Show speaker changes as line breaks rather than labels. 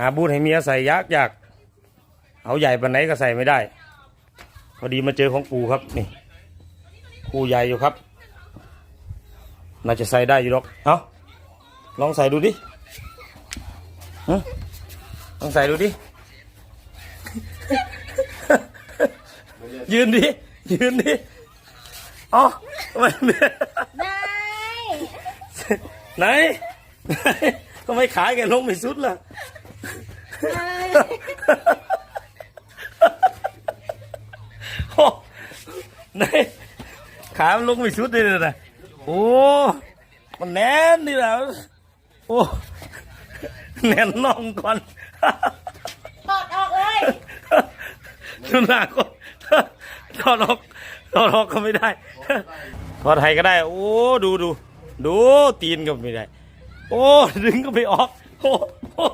หาบูทให้เมียใส่ยากยากเอาใหญ่ปันไหนก็ใส่ไม่ได้ พอดีมาเจอของปูครับนี่ปูใหญ่อยู่ครับ น่าจะใส่ได้อยู่หรอกเอาลองใส่ดูดิหึลองใส่ดูดิ ยืนดิ ยืนดิเอ๋อทำไมเนี่ย
ได้
ไหนไหน ทำไมขาแกลงไม่สุดล่ะ
ได้
โอ้ไหนขามันลงไม่สุดเลยนะโอ้ มันแน่นนี่แหละโอ้ แน่นน่องก่อน
ถอดออกเลย
ดูหน้าคนถอดออกถอดออกก็ไม่ได้ถอดไทยก็ได้ โอ้ ดูดูดูตีนก็ไม่ได้ โอ้ ดึงก็ไม่ออก โอ้โอ้